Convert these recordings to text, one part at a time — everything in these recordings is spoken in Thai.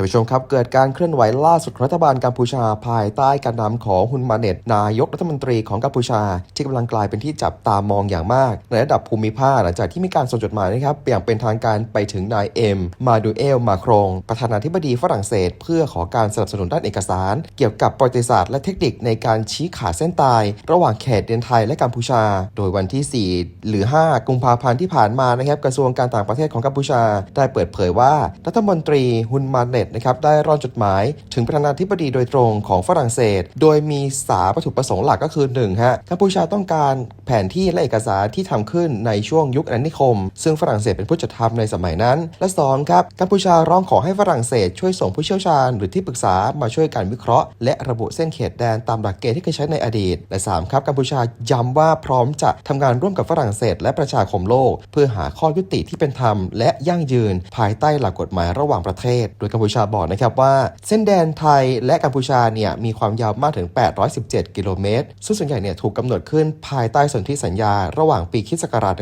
ท่านผู้ชมครับ เกิดการเคลื่อนไหวล่าสุดรัฐบาลกัมพูชาภายใต้การนำของฮุนมาเน็ตนายกรัฐมนตรีของกัมพูชา ที่กำลังกลายเป็นที่จับตามองอย่างมาก ในระดับภูมิภาคหลังจากที่มีการส่งจดหมายนะครับอย่างเป็นทางการไปถึงนายเอ็มมาดูเอลมาครง ประธานาธิบดีฝรั่งเศส เพื่อขอการสนับสนุนด้านเอกสาร เกี่ยวกับประวัติศาสตร์และเทคนิคในการชี้ขาดเส้นตาย ระหว่างเขตแดนไทยและกัมพูชา โดยวันที่ 4 หรือ 5 กุมภาพันธ์ที่ผ่านมานะครับกระทรวงการต่างประเทศของกัมพูชา ได้เปิดเผยว่ารัฐมนตรีฮุนมาเน็ตนะครับได้ร่อนจดหมายถึงประธานาธิบดีโดยตรงของฝรั่งเศส โดยมีสาวัตถุประสงค์หลักก็คือ1ฮะกัมพูชาต้องการแผนที่และเอกสารที่ทำขึ้นในช่วงยุคอาณานิคม ซึ่งฝรั่งเศสเป็นผู้จัดทำในสมัยนั้น และ2ครับกัมพูชาร้องขอให้ฝรั่งเศสช่วยส่งผู้เชี่ยวชาญ หรือที่ปรึกษามาช่วยการวิเคราะห์ และระบุเส้นเขตแดนตามหลักเกณฑ์ที่เคยใช้ในอดีต และ3ครับกัมพูชาย้ำว่าพร้อมจะทำงานร่วมกับฝรั่งเศส และประชาคมโลก เพื่อหาข้อยุติที่เป็นธรรม และยั่งยืน ภายใต้หลักกฎหมายระหว่างประเทศ โดยกัมพูชาบอกนะครับว่าเส้นแดนไทยและกัมพูชาเนี่ยมีความยาวมากถึง 817 กิโลเมตร ซึ่งส่วนใหญ่เนี่ยถูกกำหนดขึ้นภายใต้สนธิสัญญา ระหว่างปีคริสต์ศักราช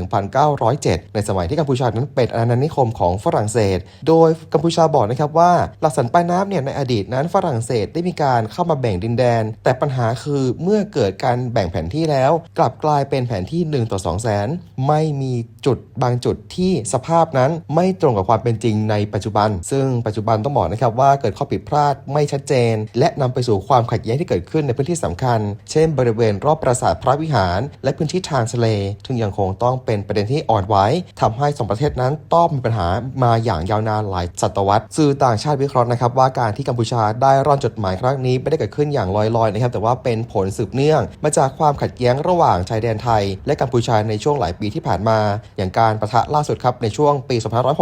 1907 ในสมัยที่กัมพูชานั้นเป็นอาณานิคมของฝรั่งเศส โดยกัมพูชาบอกนะครับว่าหลักสันปลายน้ำเนี่ยในอดีตนั้นฝรั่งเศสได้มีการเข้ามาแบ่งดินแดน แต่ปัญหาคือเมื่อเกิดการแบ่งแผนที่แล้ว กลับกลายเป็นแผนที่ 1 ต่อ 2 0 0แสนไม่มีจุดบางจุดที่สภาพนั้นไม่ตรงกับความเป็นจริงในปัจจุบัน ซึ่งปัจจุบันต้องบอกนะครับว่าเกิดข้อผิดพลาดไม่ชัดเจน และนำไปสู่ความขัดแย้งที่เกิดขึ้นในพื้นที่สำคัญ เช่น บริเวณรอบปราสาทพระวิหาร และพื้นที่ทางทะเลซึ่งยังคงต้องเป็นประเด็นที่อ่อนไหวทำให้สองประเทศนั้นต้องมีปัญหามาอย่างยาวนานหลายศตวรรษสื่อต่างชาติวิเคราะห์นะครับว่าการที่กัมพูชาได้ร่อนจดหมายครั้งนี้ไม่ได้เกิดขึ้นอย่างลอยๆนะครับแต่ว่าเป็นผลสืบเนื่อง มาจากความขัดแย้งระหว่างชายแดนไทย และกัมพูชาในช่วงหลายปีที่ผ่านมา อย่างการประทะล่าสุดครับในช่วงปี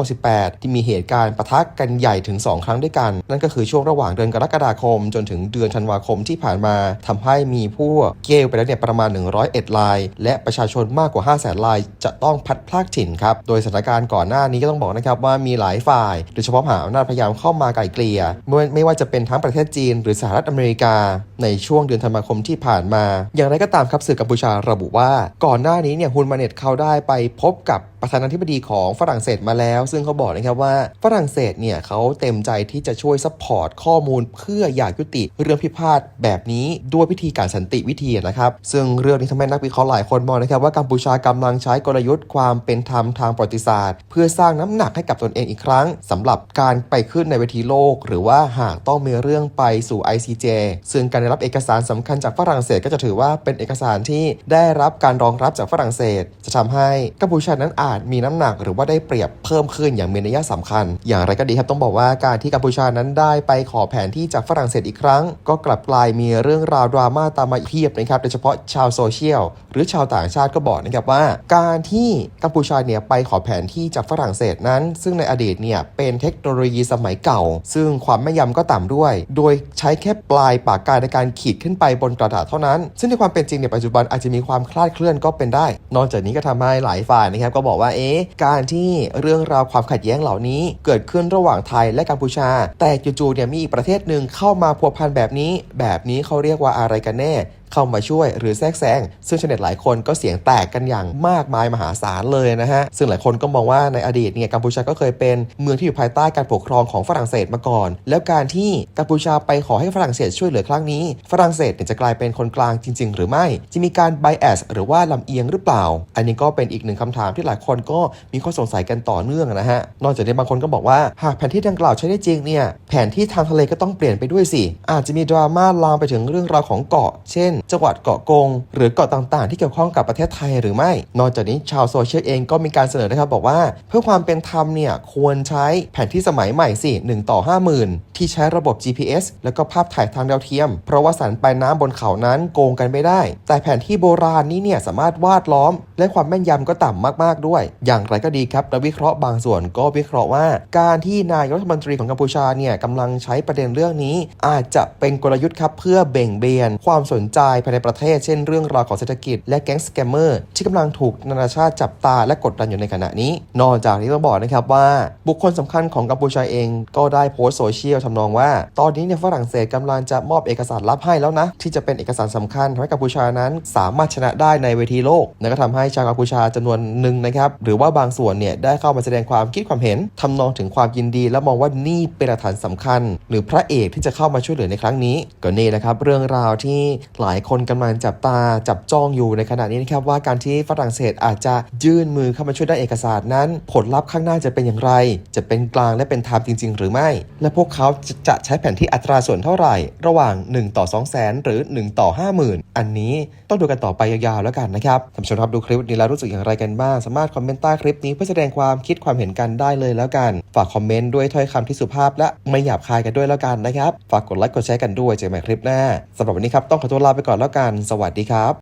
2568 ที่มีเหตุการณ์ประทะกันใหญ่ถึง 2ครั้งด้วยกัน นั่นก็คือช่วงระหว่างเดือนกรกฎาคม จนถึงเดือนธันวาคมที่ผ่านมาทำให้มีผู้เกลไปแล้วเนี่ยประมาณ 101ราย และประชาชนมากกว่า 5 0 0 0 0 0รายจะต้องพัดพลากถิ่นครับ โดยสถานการณ์ก่อนหน้านี้ก็ต้องบอกนะครับว่ามีหลายฝ่าย โดยเฉพาะมหาอำนาจพยายามเข้ามาไกล่เกลี่ยไม่ไม่ว่าจะเป็นทั้งประเทศจีน หรือสหรัฐอเมริกา ในช่วงเดือนธันวาคมที่ผ่านมา อย่างไรก็ตามครับสื่อกัมพูชาระบุว่า ก่อนหน้านี้เนี่ยฮุนมาเน็ตเขาได้ไปพบกับประธานาธิบดีของฝรั่งเศสมาแล้ว ซึ่งเขาบอกนะครับว่าฝรั่งเศสเนี่ยเขาเต็มใจที่จะช่วยซัพพอร์ตข้อมูล เพื่ออยากยุติเรื่องพิพาทแบบนี้ด้วยวิธีการสันติวิธีนะครับ ซึ่งเรื่องนี้ทำให้นักวิเคราะห์หลายคนมองนะครับว่ากัมพูชากำลังใช้กลยุทธ์ความเป็นธรรมทางประวัติศาสตร์ เพื่อสร้างน้ำหนักให้กับตนเองอีกครั้งสำหรับการไปขึ้นในเวทีโลก หรือว่าหากต้องมีเรื่องไปสู่ ICJ ซึ่งการได้รับเอกสารสำคัญจากฝรั่งเศสก็จะถือว่าเป็นเอกสารที่ได้รับการรองรับจากฝรั่งเศส จะทำให้กัมพูชานั้นอาจมีน้ำหนัก หรือว่าได้เปรียบเพิ่มขึ้นอย่างมีนัยสำคัญ อย่างไรก็ดีครับต้องบอกว่าการทที่กัมพูชานั้นได้ไปขอแผนที่จากฝรั่งเศสอีกครั้ง ก็กลับกลายมีเรื่องราวดราม่าตามมาเพียบนะครับโดยเฉพาะชาวโซเชียลหรือชาวต่างชาติก็บอกนะครับว่า การที่กัมพูชาเนี่ยไปขอแผนที่จากฝรั่งเศสนั้น ซึ่งในอดีตเนี่ยเป็นเทคโนโลยีสมัยเก่า ซึ่งความแม่นยำก็ต่ำด้วย โดยใช้แค่ปลายปากกาในการขีดขึ้นไปบนกระดาษเท่านั้น ซึ่งในความเป็นจริงเนี่ยปัจจุบันอาจจะมีความคลาดเคลื่อนก็เป็นได้ นอกจากนี้ก็ทำให้หลายฝ่ายนะครับก็บอกว่าเอ๊ะการที่เรื่องราวความขัดแย้งเหล่านี้ เกิดขึ้นระหว่างไทยและกัมพูชาแต่จู่ๆเนี่ยมีอีกประเทศหนึ่งเข้ามาพัวพันแบบนี้ แบบนี้เขาเรียกว่าอะไรกันแน่เข้ามาช่วยหรือแทรกแซงซึ่งชาวเน็ตหลายคนก็เสียงแตกกันอย่างมากมายมหาศาลเลยนะฮะ ซึ่งหลายคนก็มองว่าในอดีตเนี่ยกัมพูชาก็เคยเป็นเมืองที่อยู่ภายใต้การปกครองของฝรั่งเศสมาก่อน แล้วการที่กัมพูชาไปขอให้ฝรั่งเศสช่วยเหลือครั้งนี้ ฝรั่งเศสเนี่ยจะกลายเป็นคนกลางจริง ๆ หรือไม่ จะมีการ bias หรือว่าลำเอียงหรือเปล่า อันนี้ก็เป็นอีกหนึ่งคำถามที่หลายคนก็มีข้อสงสัยกันต่อเนื่องนะฮะ นอกจากนี้บางคนก็บอกว่าหากแผนที่ดังกล่าวใช้ได้จริงเนี่ยแผนที่ทางทะเลก็ต้องเปลี่ยนไปด้วยสิอาจจะมีดราม่าลามไปถึงเรื่องราวของเกาะ เช่นจังหวัดเกาะกง หรือเกาะต่างๆ ที่เกี่ยวข้องกับประเทศไทยหรือไม่ นอกจากนี้ชาวโซเชียลเองก็มีการเสนอนะครับบอกว่า เพื่อความเป็นธรรมเนี่ยควรใช้แผนที่สมัยใหม่สิ1ต่อ 50,000 ที่ใช้ระบบ GPS แล้วก็ภาพถ่ายทางดาวเทียม เพราะว่าสันปลายน้ำบนเขานั้นโกงกันไม่ได้ แต่แผนที่โบราณนี้เนี่ยสามารถวาดล้อม และความแม่นยำก็ต่ำมากๆด้วย อย่างไรก็ดีครับนักวิเคราะห์บางส่วนก็วิเคราะห์ว่า การที่นายรัฐมนตรีของกัมพูชาเนี่ยกำลังใช้ประเด็นเรื่องนี้ อาจจะเป็นกลยุทธ์ครับเพื่อเบ่งเบน ความสนใจภายในประเทศ เช่นเรื่องราวของเศรษฐกิจและแก๊งสแกมเมอร์ที่กำลังถูกนานาชาติจับตาและกดดันอยู่ในขณะนี้ นอกจากนี้ต้องบอกนะครับว่า บุคคลสำคัญของกัมพูชาเองก็ได้โพสต์โซเชียลทำนองว่า ตอนนี้เนี่ยฝรั่งเศสกำลังจะมอบเอกสารลับให้แล้วนะ ที่จะเป็นเอกสารสำคัญทำให้กัมพูชานั้น สามารถชนะได้ในเวทีโลกและก็ทำให้ชาวกัมพูชาจำนวนหนึ่งนะครับหรือว่าบางส่วนเนี่ยได้เข้ามาแสดงความคิดความเห็นทำนองถึงความยินดี และมองว่านี่เป็นหลักฐานสำคัญ หรือพระเอกที่จะเข้ามาช่วยเหลือในครั้งนี้ก็นี่แหละครับเรื่องราวที่หลายคนกำลังจับตาจับจ้องอยู่ในขณะนี้นะครับว่าการที่ฝรั่งเศสอาจจะยื่นมือเข้ามาช่วยได้เอกสารนั้น ผลลัพธ์ข้างหน้าจะเป็นอย่างไร จะเป็นกลางและเป็นธรรมจริง ๆ หรือไม่ และพวกเขาจะใช้แผนที่อัตราส่วนเท่าไหร่ ระหว่าง 1 ต่อ 2 0 0 0 0 0หรือ 1 ต่อ 50,000 อันนี้ต้องดูกันต่อไปยาวๆแล้วกันนะครับท่านผู้ชมครับดูคลิปนี้แล้วรู้สึกอย่างไรกันบ้าง สามารถคอมเมนต์ใต้คลิปนี้เพื่อแสดงความคิดความเห็นกันได้เลยแล้วกัน ฝากคอมเมนต์ด้วยถ้อยคำที่สุภาพ และไม่หยาบคายกันด้วยแล้วกันนะครับ ฝากกดไลค์กดแชร์กันด้วยเจอกันใหม่คลิปหน้าสำหรับวันนี้ครับต้องขอตัวลาไปก่อนแล้วกัน สวัสดีครับ